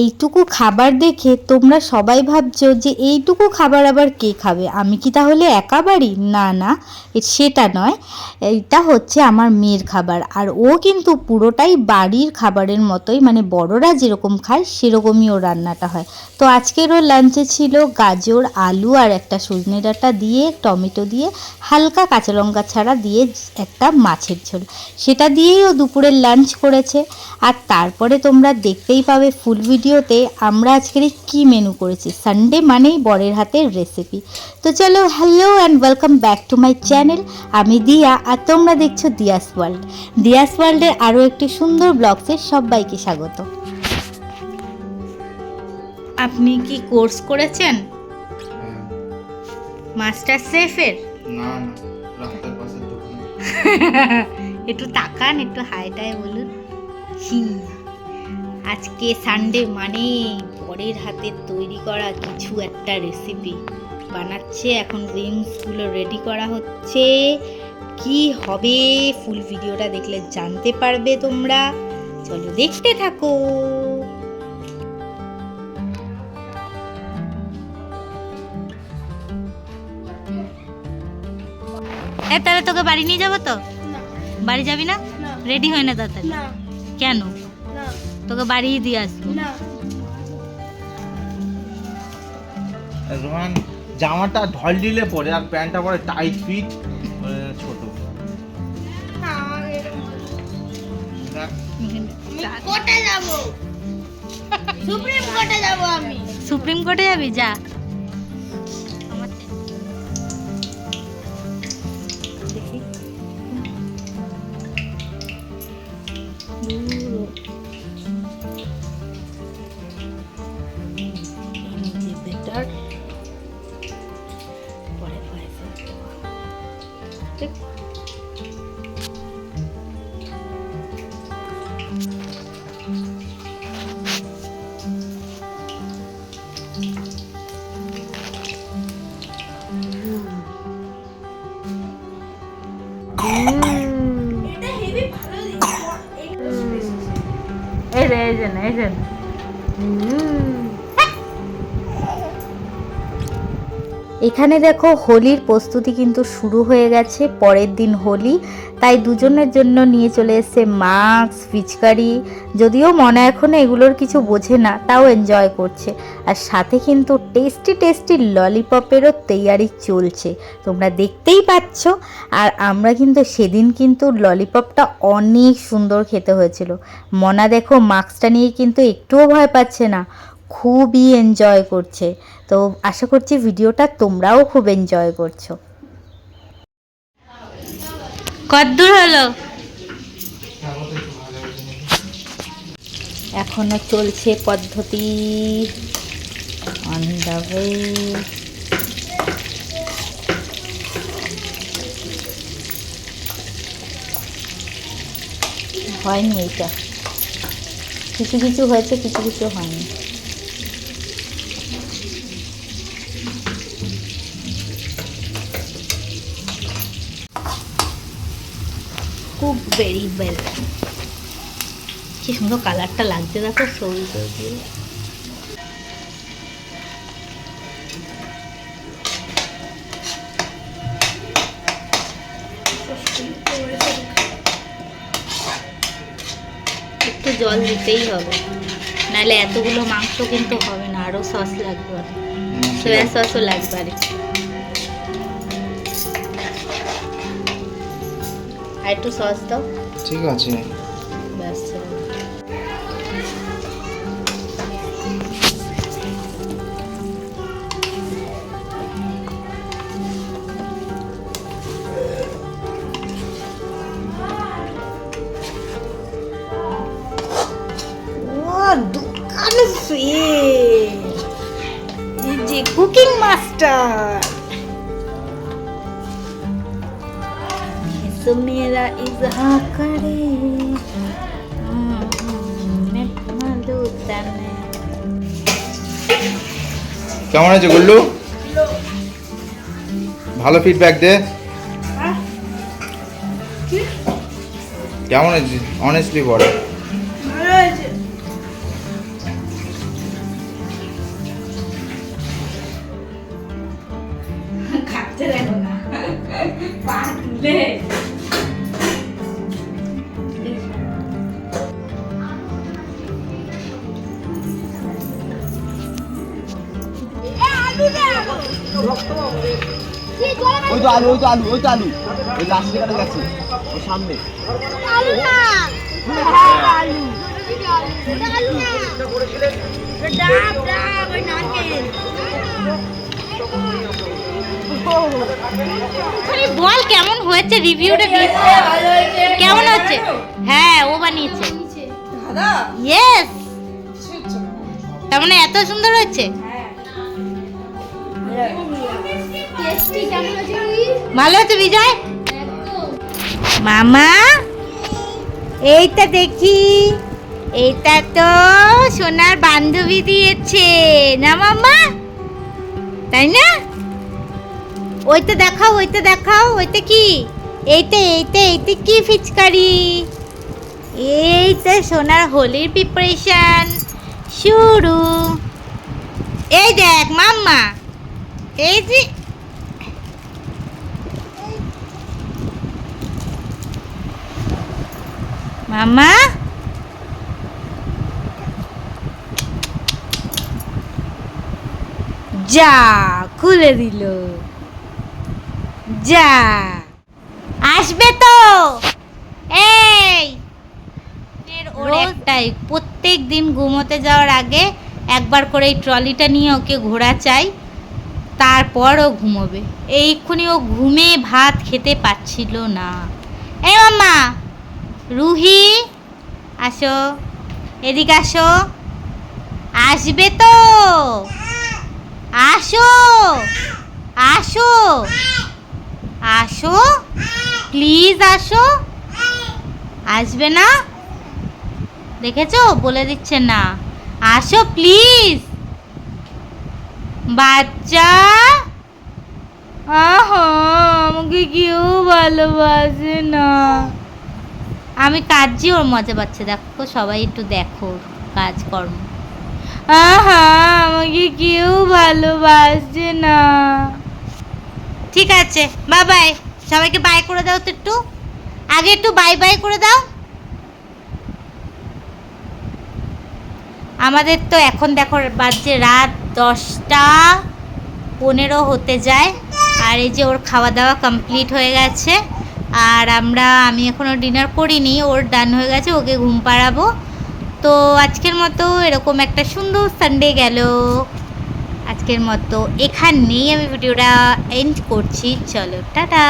এইটুকু খাবার দেখে তোমরা সবাই ভাবছ যে এইটুকু খাবার আবার কে খাবে? আমি কি তাহলে একা বাড়ি? না না সেটা নয়। এটা হচ্ছে আমার মেয়ের খাবার। আর ও কিন্তু পুরোটাই বাড়ির খাবারের মতোই মানে বড়রা যেরকম খায়, সেরকমই ও রান্নাটা হয়। তো আজকের ওর লাঞ্চে ছিল গাজর, আলু আর একটা সজনে ডাঁটা দিয়ে, টমেটো দিয়ে, হালকা কাঁচা লঙ্কা ছাড়া দিয়ে একটা মাছের ঝোল। সেটা দিয়েই ও দুপুরের লাঞ্চ করেছে। আর তারপরে তোমরা দেখতেই পাবে ফুল ভিডিওতে আমরা আজকের কী মেনু করেছি? সানডে মানেই বরের হাতের রেসিপি তো চলো hello and welcome back to my channel আমি দিয়া আর তোমরা দেখছ দিয়াস ওয়ার্ল্ড দিয়াস ওয়ার্ল্ডের আরও একটি সুন্দর ব্লগসে সবাইকে স্বাগত। আপনি কি কোর্স করেছেন? হ্যাঁ। মাস্টার শেফের না পাশের দোকানে। একটু তাকান একটু হাইটায় বলুন। হি। আজকে সানডে মানে বরের হাতে তৈরি করা কিছু একটা রেসিপি বানাচ্ছে এখন রিংসগুলো রেডি করা হচ্ছে। কি হবে? ফুল ভিডিওটা দেখলে জানতে পারবে তোমরা। চলো দেখতে থাকো। তাহলে তোকে বাড়ি নিয়ে যাব তো? বাড়ি যাবি না? রেডি হয় না তাড়াতাড়ি কেন? তোকে বাড়িয়ে দিয়ে আসব। রোহান জামাটা ঢল ঢিলে পরে আর প্যান্টটা পরে টাইট ফিট ছোট। দেখ, কোর্টে যাব। সুপ্রিম কোর্টে যাব আমি। সুপ্রিম কোর্টে যাবি? যা। ঠিক? এটা হেভি ভালো এখানে দেখো হোলির প্রস্তুতি কিন্তু শুরু হয়ে গেছে, পরের দিন হোলি। তাই দুজনের জন্য নিয়ে চলে এসেছে মাস্ক পিচকারি যদিও মনে এখনও এগুলোর কিছু বোঝে না, তাও এনজয় করছে। আর সাথে কিন্তু টেস্টি টেস্টি ললিপপেরও তৈয়ারি চলছে, তোমরা দেখতেই পাচ্ছ। আর আমরা কিন্তু সেদিন কিন্তু ললিপপটা অনেক সুন্দর খেতে হয়েছিল। মনা দেখো মাস্কটা নিয়ে কিন্তু একটুও ভয় পাচ্ছে না। খুবই এনজয় করছে। তো আশা করছি ভিডিওটা তোমরাও খুব এনজয় করছ। কদ্দূর হলো। এখনও চলছে পদ্ধতি। অন দ্য ওয়ে হয়নি এইটা কিছু কিছু হয়েছে কিছু কিছু হয়নি। ভেরি ওয়েল কি সুন্দর কালারটা লাগছে দেখো সবুজ একটু জল দিতেই হবে নাহলে এতগুলো মাংস কিন্তু হবে না আরও সস লাগবে। সয়া সসও লাগবে আর একটু। আর একটু সস দাও ঠিক আছে ব্যাস ছেড়ে দাও। ও দোকান ফেল এই যে কুকিং মাস্টার तो मेरा इजहा करे কেমন আছে গুল্লু? ভালো ফিডব্যাক দে। কেমন আছে? অনেস্টলি বলো। খাচ্ছে দেখো না। ওই তো আলু ওই তো আলু ওই তো আলু। ওই লাস্ট কাটা গেছে ওই সামনে। আলু না আলু আলু না ডাব ডাব ওই নারকেল খালি বল কেমন হয়েছে রিভিউটা কেমন হচ্ছে? হ্যাঁ ও বানিয়েছে। ইয়েস তার মানে এত সুন্দর হচ্ছে আছে ভালো হচ্ছে বিজয়? মামা, এইটা দেখি। এইটা তো সোনার বান্ধবী দিয়েছে, না মামা? তাই না? ওইটা দেখাও ওইটা দেখাও, ওইটা কি? এইটা এইটা এইটা কি ফিচকারি? এইটা সোনার হোলির প্রিপারেশন শুরু। এই দেখ, মাম্মা। এই যে মামা। যা, খুলে দিল। যা। আসবে তো। এই। ওটাই প্রত্যেক দিন ঘুমোতে যাওয়ার আগে একবার করে এই ট্রলিটা নিয়ে ওকে ঘোরা চাই তারপর ও ঘুমোবে। এইক্ষুনি ও ঘুমে ভাত খেতে পাচ্ছিল না। এ মাম্মা, রুহি, আসো, এদিকে আসো। আসবে তো? আসো আসো আসো, প্লিজ আসো। আসবে না? দেখেছ? বলে দিচ্ছে না। আসো, প্লিজ। বাচ্চা? আমাকে কেউ ভালোবাসে না। আমি কাজই ওর মজা পাচ্ছে, দেখো, সবাই একটু দেখো কাজকর্ম। আহা, আমাকে কেউ ভালোবাসে না। ঠিক আছে বাই বাই সবাইকে বাই করে দাও তো একটু। আগে একটু বাই বাই করে দাও। আমাদের তো এখন দেখো, বাজছে রাত দশটা পনেরো হতে যায়। আর এই যে ওর খাওয়া দাওয়া কমপ্লিট হয়ে গেছে। আর আমরা, আমি এখনও ডিনার করিনি, ওর ডান হয়ে গেছে, ওকে ঘুম পাড়াবো। তো আজকের মতো এরকম একটা সুন্দর সানডে গেল। আজকের মতো এখানেই আমি ভিডিওটা এন্ড করছি। চলো, টাটা!